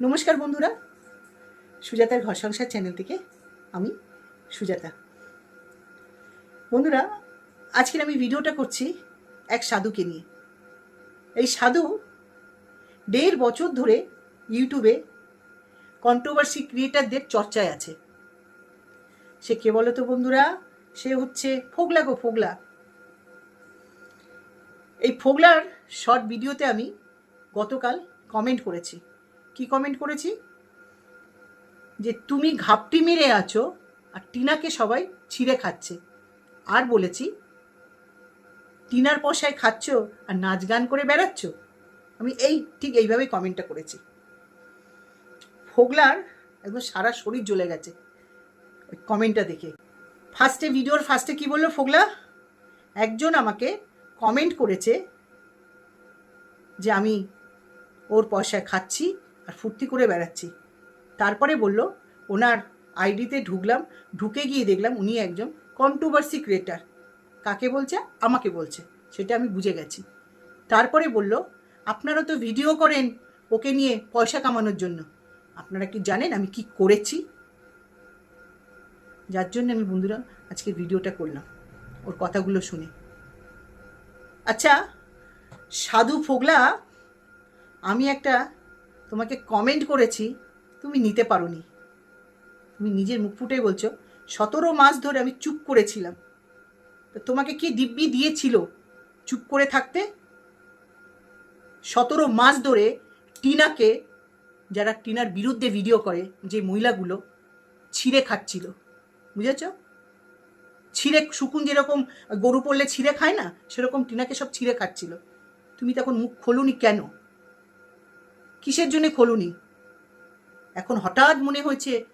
নমস্কার বন্ধুরা। সুজাতার ঘর সংসার চ্যানেল থেকে আমি সুজাতা। বন্ধুরা, আজকের আমি ভিডিওটা করছি এক সাধুকে নিয়ে। এই সাধু দেড় বছর ধরে ইউটিউবে কন্ট্রোভার্সি ক্রিয়েটারদের চর্চায় আছে। সে কে বলো তো বন্ধুরা? সে হচ্ছে ফোগলা গো ফোগলা। এই ফোগলার শর্ট ভিডিওতে আমি গতকাল কমেন্ট করেছি। কি কমেন্ট করেছি? যে তুমি ঘাপটি মেরে আছো আর টিনাকে সবাই ছিঁড়ে খাচ্ছে। আর বলেছি, টিনার পয়সায় খাচ্ছ আর নাচ গান করে বেড়াচ্ছ? আমি এই, ঠিক এইভাবে কমেন্টটা করেছি। ফোগলার একদম সারা শরীর জ্বলে গেছে। ওই কমেন্টটা দেখে। ফার্স্টে ভিডিওর ফার্স্টে কি বলল ফোগলা? একজন আমাকে কমেন্ট করেছে যে আমি ওর পয়সায় খাচ্ছি আর ফুর্তি করে বেড়াচ্ছি। তারপরে বলল, ওনার আইডিতে ঢুকলাম, ঢুকে গিয়ে দেখলাম উনি একজন কন্ট্রোভার্সি ক্রিয়েটার কাকে বলছে? আমাকে বলছে। সেটা আমি বুঝে গেছি। তারপরে বলল, আপনারা তো ভিডিও করেন ওকে নিয়ে পয়সা কামানোর জন্য। আপনারা কি জানেন আমি কি করেছি? যার জন্য আমি বন্ধুরা আজকে ভিডিওটা করলাম, ওর কথাগুলো শুনে। আচ্ছা সাধু ফোগলা, আমি একটা তোমাকে কমেন্ট করেছি, তুমি নিতে পারোনি। তুমি নিজের মুখ ফুটে বলছো, সতেরো মাস ধরে আমি চুপ করেছিলাম। তো তোমাকে কি দিব্যি দিয়েছিল চুপ করে থাকতে? সতেরো মাস ধরে টিনাকে, যারা টিনার বিরুদ্ধে ভিডিও করে, যে মহিলাগুলো ছিঁড়ে খাচ্ছিল। বুঝেছ? ছিঁড়ে, শুকুন যেরকম গরু পড়লে ছিঁড়ে খায় না, সেরকম টিনাকে সব ছিঁড়ে খাচ্ছিল। তুমি তখন মুখ খোলুনি কেন? কিসের জন্য খোলুনি? এখন হঠাৎ মনে হয়েছে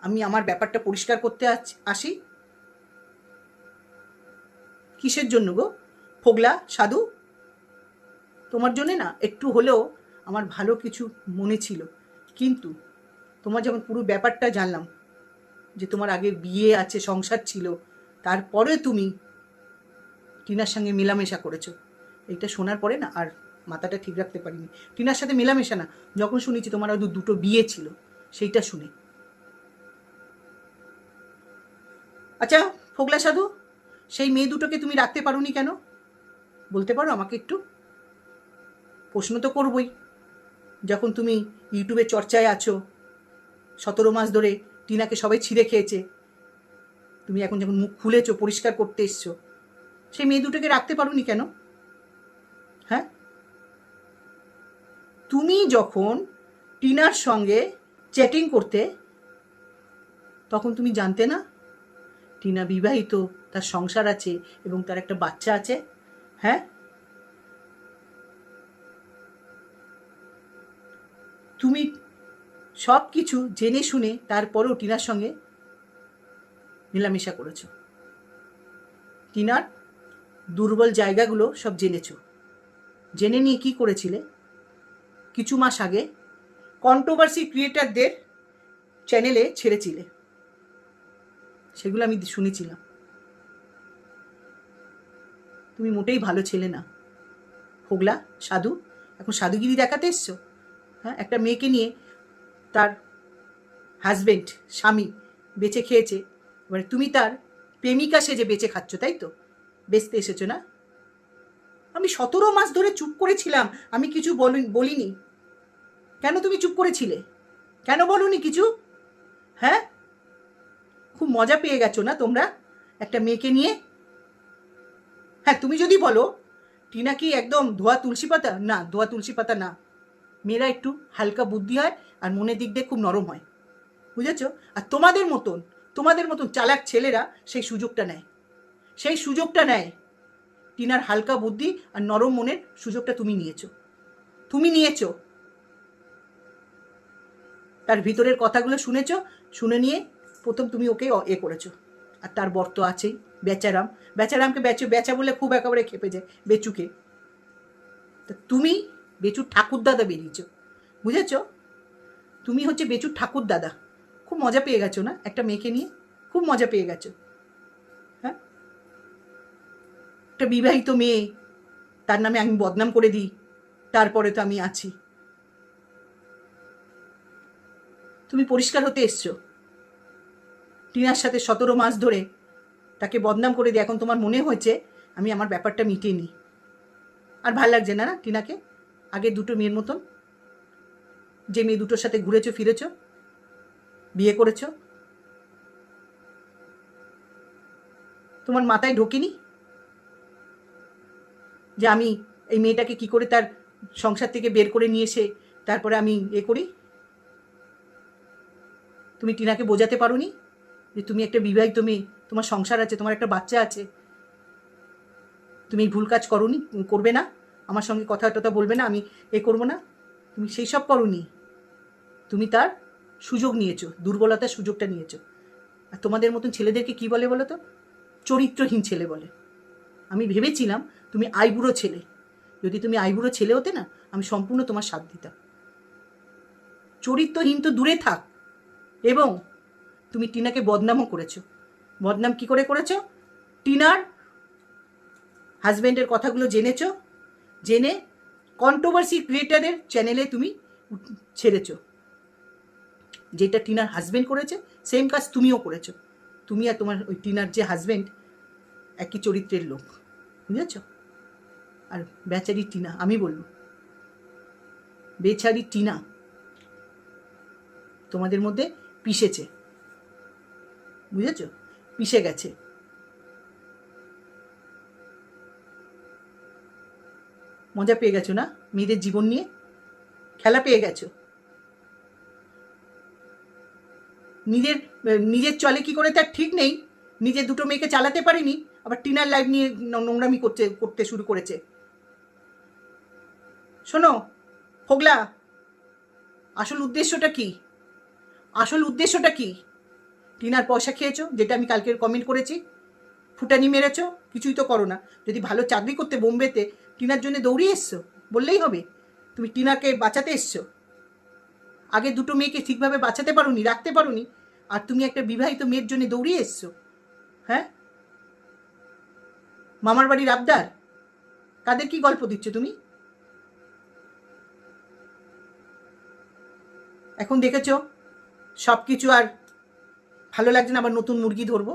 আমি আমার ব্যাপারটা পরিষ্কার করতে আসি। কিসের জন্য গো? ফোগলা, সাধু? তোমার জন্যে না, একটু হলেও আমার ভালো কিছু মনে ছিল। কিন্তু তোমার যখন পুরো ব্যাপারটা জানলাম, যে তোমার আগে বিয়ে আছে, সংসার ছিল, তারপরে তুমি টিনার সঙ্গে মেলামেশা করেছ। এইটা শোনার পরে না আর মাথাটা ঠিক রাখতে পারিনি। টিনার সাথে মেলামেশা না, যখন শুনেছি তোমার হয়তো দুটো বিয়ে ছিল, সেইটা শুনে। আচ্ছা ফোগলা সাধু, সেই মেয়ে দুটোকে তুমি রাখতে পারোনি কেন? বলতে পারো আমাকে একটু? প্রশ্ন তো করবই। যখন তুমি ইউটিউবে চর্চায় আছো, সতেরো মাস ধরে টিনাকে সবাই ছিঁড়ে খেয়েছে, তুমি এখন যখন মুখ খুলেছো, পরিষ্কার করতে এসছো, সেই মেয়ে দুটোকে রাখতে পারোনি কেন? তুমি যখন টিনার সঙ্গে চ্যাটিং করতে, তখন তুমি জানতে না? টিনা বিবাহিত, তার সংসার আছে এবং তার একটা বাচ্চা আছে হ্যাঁ? তুমি সব কিছু জেনে শুনে তারপরেও টিনার সঙ্গে মেলামেশা করেছ। টিনার দুর্বল জায়গাগুলো সব জেনেছো। জেনে নিয়ে কি করেছিলে? কিছু মাস আগে কন্ট্রোভার্সি ক্রিয়েটারদের চ্যানেলে ছেড়েছিলে। সেগুলো আমি শুনেছিলাম। তুমি মোটেই ভালো ছেলে না। হোগলা, সাধু, এখন সাধুগিরি দেখাতে এসছো? হ্যাঁ একটা মেয়েকে নিয়ে তার হাজবেন্ড স্বামী বেঁচে খেয়েছে। এবারে তুমি তার প্রেমিকা সেজে বেঁচে খাচ্ছ, তাই তো? বেচতে এসেছ না? আমি সতেরো মাস ধরে চুপ করেছিলাম, আমি কিছু বলি বলিনি। কেন তুমি চুপ করেছিলে? কেন বলনি কিছু? হ্যাঁ? খুব মজা পেয়ে গেছো না তোমরা? একটা মেয়েকে নিয়ে? হ্যাঁ তুমি যদি বলো, টিনা কি একদম ধোয়া তুলসী পাতা? না, ধোয়া তুলসী পাতা না। মেয়েরা একটু হালকা বুদ্ধি হয় আর মনের দিক দিয়ে খুব নরম হয়। বুঝেছ? আর তোমাদের মতন তোমাদের মতন চালাক ছেলেরা সেই সুযোগটা নেয়। সেই সুযোগটা নেয়। টিনার হালকা বুদ্ধি আর নরম মনের সুযোগটা তুমি নিয়েছো। তুমি নিয়েছো। তার ভিতরের কথাগুলো শুনেছো, শুনে নিয়ে প্রথম তুমি ওকে এ করেছ। আর তার বর তো আছেই, বেচারাম। বেচারামকে বেচো, বেচা বলে খুব একেবারে খেপে যায়, বেচুকে। তা তুমি বেচুর ঠাকুর দাদা বেরিয়েছো, বুঝেছ? তুমি হচ্ছে বেচুর ঠাকুর দাদা খুব মজা পেয়ে গেছো না? একটা মেয়েকে নিয়ে খুব মজা পেয়ে গেছো। একটা বিবাহিত মেয়ে। তার নামে আমি বদনাম করে দিই। তারপরে তো আমি আছি। তুমি পরিষ্কার হতে এসছো। টিনার সাথে সতেরো মাস ধরে তাকে বদনাম করে দিয়ে এখন তোমার মনে হয়েছে আমি আমার ব্যাপারটা মিটিয়ে নিই। আর ভালো লাগছে না না, টিনাকে? আগে দুটো মেয়ের মতন। যে মেয়ে দুটোর সাথে ঘুরেছো, ফিরেছো, বিয়ে করেছ। তোমার মাথায় ঢোকেনি? যে আমি এই মেয়েটাকে কি করে তার সংসার থেকে বের করে নিয়ে এসে তারপরে আমি এ করি? তুমি টিনাকে বোঝাতে পারোনি যে তুমি একটা বিবাহিত মেয়ে, তোমার সংসার আছে, তোমার একটা বাচ্চা আছে। তুমি ভুল কাজ করনি, করবে না, আমার সঙ্গে কথা টথা বলবে না, আমি এ করব না। তুমি সেই সব করনি। তুমি তার সুযোগ নিয়েছো, দুর্বলতার সুযোগটা নিয়েছো। আর তোমাদের মতন ছেলেদেরকে কি বলে বলো তো? চরিত্রহীন ছেলে বলে। আমি ভেবেছিলাম তুমি আইবুড়ো ছেলে। যদি তুমি আইবুড়ো ছেলে হতে না, আমি সম্পূর্ণ তোমার সাথ দিতাম। চরিত্রহীন তো দূরে থাক। এবং তুমি টিনাকে বদনামও করেছ। বদনাম কি করে করেছ? টিনার হাজব্যান্ডের কথাগুলো জেনেছো? জেনে কন্ট্রোভার্সি ক্রিয়েটারের চ্যানেলে তুমি ছেড়েছ। যেটা টিনার হাজব্যান্ড করেছে সেম কাজ তুমিও করেছ। তুমি আর তোমার ওই টিনার যে হাজব্যান্ড একই চরিত্রের লোক। বুঝেছ? আর বেচারি টিনা, আমি বলব বেচারি টিনা তোমাদের মধ্যে পিষেছে। বুঝেছ? পিষে গেছে। মজা পেয়ে গেছো না? মেয়েদের জীবন নিয়ে খেলা পেয়ে গেছো? নিজের নিজের চলে কি করে? তার ঠিক নেই। নিজে দুটো মেয়েকে চালাতে পারিনি, আবার টিনার লাইফ নিয়ে নোংরামি করতে করতে শুরু করেছে। শোনো ফোগলা আসল উদ্দেশ্যটা কি? আসল উদ্দেশ্যটা কি? টিনার পয়সা খেয়েছো, যেটা আমি কালকের কমেন্ট করেছি। ফুটানি মেরেছো, কিছুই তো করো না যদি ভালো চাকরি করতে বোম্বেতে টিনার জন্য দৌড়িয়ে এসছো, বললেই হবে। তুমি টিনাকে বাঁচাতে এসছো। আগে দুটো মেয়েকে ঠিকভাবে বাঁচাতে পারোনি, রাখতে পারোনি, আর তুমি একটা বিবাহিত মেয়ের জন্য দৌড়িয়ে এসছো। হ্যাঁ? মামার বাড়ির আবদার? কাদের কি গল্প দিচ্ছ তুমি? এখন দেখেছ? সব কিছু আর ভালো লাগছে না, আবার নতুন মুরগি ধরবো।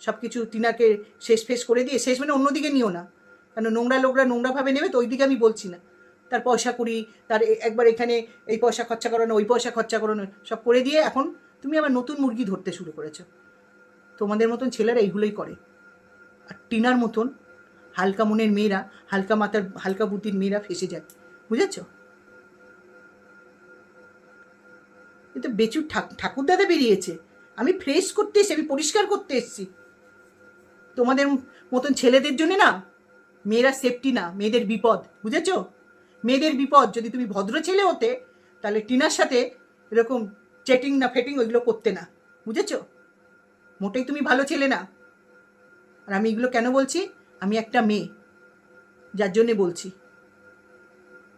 সব কিছু টিনাকে শেষ ফেস করে দিয়ে, শেষ মানে অন্যদিকে নিও না। কেন নোংরা লোকরা নোংরাভাবে নেবে তো ওইদিকে আমি বলছি না। তার পয়সা করি তার একবার এখানে এই পয়সা খরচা করানো, ওই পয়সা খরচা করানো, সব করে দিয়ে এখন তুমি আবার নতুন মুরগি ধরতে শুরু করেছ। তোমাদের মতন ছেলেরা এইগুলোই করে। আর টিনার মতন হালকা মনের মেয়েরা, হালকা মাথার, হালকা বুদ্ধির মেয়েরা ফেসে যায়। বুঝেছ? কিন্তু বেচুর ঠাকুর দাদা বেরিয়েছে। আমি ফ্রেশ করতে এসেছি, আমি পরিষ্কার করতে এসেছি। তোমাদের মতন ছেলেদের জন্য না, মেয়েরা সেফটি না, মেয়েদের বিপদ, বুঝেছ? মেয়েদের বিপদ, যদি তুমি ভদ্র ছেলে হতে, তাহলে টিনার সাথে এরকম চেটিং না ফেটিং ওইগুলো করতে না, বুঝেছ? মোটেই তুমি ভালো ছেলে না। আর আমি এগুলো কেন বলছি? আমি একটা মেয়ে, যার জন্যে বলছি।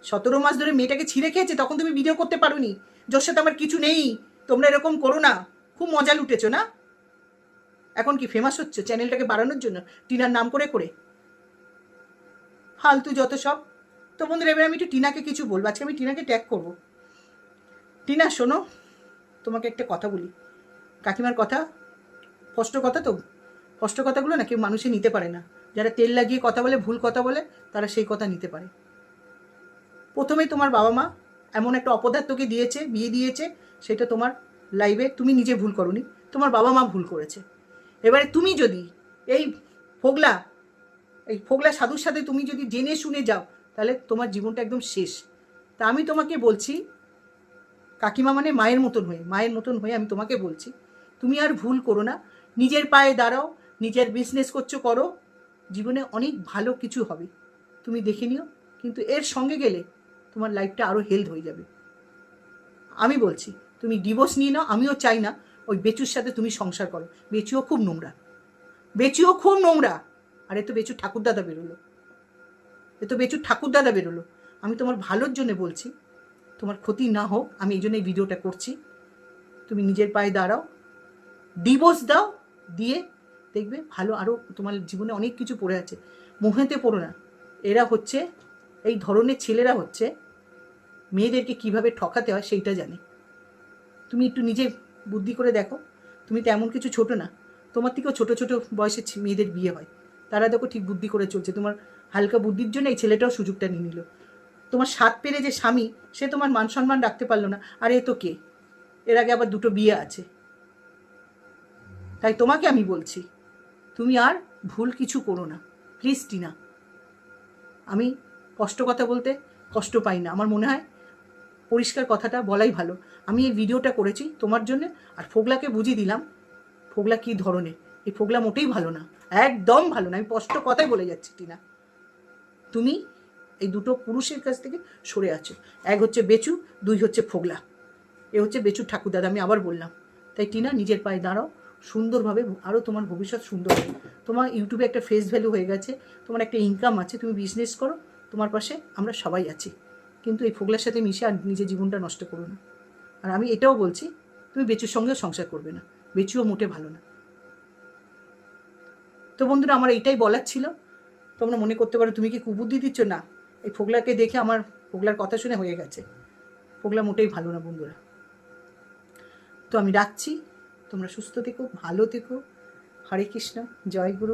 সতেরো মাস ধরে মেয়েটাকে ছিঁড়ে খেয়েছে, তখন তুমি ভিডিও করতে পারোনি। যার সাথে আমার কিছু নেই, তোমরা এরকম করো না। খুব মজা লুটেছো না? এখন কি ফেমাস হচ্ছে চ্যানেলটাকে বাড়ানোর জন্য? টিনার নাম করে করে। ফালতু যত সব। তো বন্ধুরা, এবার আমি একটু টিনাকে কিছু বলব। আজকে আমি টিনাকে ট্যাগ করব। টিনা, শোনো, তোমাকে একটা কথা বলি। কাকিমার কথা, স্পষ্ট কথা তো? স্পষ্ট কথাগুলো না কেউ মানুষে নিতে পারে না। যারা তেল লাগিয়ে কথা বলে, ভুল কথা বলে, তারা সেই কথা নিতে পারে। প্রথমেই তোমার বাবা মা এমন একটা অপদার্থকে দিয়েছে, বিয়ে দিয়েছে, সেটা তোমার লাইভে তুমি নিজে ভুল করনি, তোমার বাবা মা ভুল করেছে। এবারে তুমি যদি এই ফোগলা এই ফোগলা সাধুর সাথে তুমি যদি জেনে শুনে যাও, তাহলে তোমার জীবনটা একদম শেষ। তা আমি তোমাকে বলছি, কাকিমা মানে মায়ের মতন হয়ে, মায়ের মতন হয়ে আমি তোমাকে বলছি, তুমি আর ভুল করো না, নিজের পায়ে দাঁড়াও, নিজের বিজনেস করছ, করো, জীবনে অনেক ভালো কিছু হবে। তুমি দেখে নিও, কিন্তু এর সঙ্গে গেলে তোমার লাইফটা আরও হেলথ হয়ে যাবে। আমি বলছি, তুমি ডিভোর্স নিয়ে নাও, আমিও চাই না ওই বেচুর সাথে তুমি সংসার করো। বেচুও খুব নোংরা। বেচুও খুব নোংরা। আর তো বেচুর ঠাকুরদাদা বেরোলো। এ তো বেচুর ঠাকুরদাদা বেরোলো। আমি তোমার ভালোর জন্য বলছি, তোমার ক্ষতি না হোক, আমি এই জন্য এই ভিডিওটা করছি। তুমি নিজের পায়ে দাঁড়াও। ডিভোর্স দাও, দিয়ে দেখবে ভালো আরও তোমার জীবনে অনেক কিছু পড়ে আছে। মোহেতে পড়ো না। এরা হচ্ছে, এই ধরনের ছেলেরা হচ্ছে মেয়েদেরকে কীভাবে ঠকাতে হয় সেইটা জানে। তুমি একটু নিজে বুদ্ধি করে দেখো। তুমি তো এমন কিছু ছোট না। তোমার থেকেও ছোট ছোট বয়সের মেয়েদের বিয়ে হয়। তারা দেখো ঠিক বুদ্ধি করে চলছে। তোমার হালকা বুদ্ধির জন্য এই ছেলেটাও সুযোগটা নিয়ে নিল। তোমার সাত পেরে যে স্বামী, সে তোমার মান সম্মান রাখতে পারল না। আর এ তো কে? এর আগে আবার দুটো বিয়ে আছে। তাই তোমাকে আমি বলছি, তুমি আর ভুল কিছু করো না। প্লিজ টিনা, আমি কষ্ট কথা বলতে কষ্ট পাই না। আমার মনে হয় পরিষ্কার কথাটা বলাই ভালো। আমি এই ভিডিওটা করেছি তোমার জন্য, আর ফোগলাকে বুঝিয়ে দিলাম, ফোগলা কী ধরনের? এই ফোগলা মোটেই ভালো না, একদম ভালো না, আমি স্পষ্ট কথাই বলে যাচ্ছি, টিনা। তুমি এই দুটো পুরুষের কাছ থেকে সরে আছো, এক হচ্ছে বেচু, দুই হচ্ছে ফোগলা। এ হচ্ছে বেচু ঠাকুরদাদা, আমি আবার বললাম। তাই টিনা, নিজের পায়ে দাঁড়াও, সুন্দরভাবে আরও তোমার ভবিষ্যৎ সুন্দর তোমার ইউটিউবে একটা ফেস ভ্যালু হয়ে গেছে, তোমার একটা ইনকাম আছে, তুমি বিজনেস করো, তোমার পাশে আমরা সবাই আছি। কিন্তু এই ফোগলার সাথে মিশে আর নিজের জীবনটা নষ্ট করো না। আর আমি এটাও বলছি, তুমি বেচুর সঙ্গেও সংসার করবে না। বেচুও মোটে ভালো না। তো বন্ধুরা, আমার এইটাই বলার ছিল। তোমরা মনে করতে পারো, তুমি কি কুবুদ্ধি দিচ্ছ? না, এই ফোগলাকে দেখে আমার ফোগলার কথা শুনে হয়ে গেছে। ফোগলা মোটেই ভালো না বন্ধুরা। তো আমি রাখছি। তোমরা সুস্থ থেকো, ভালো থেকো। হরে কৃষ্ণ, জয় গুরু।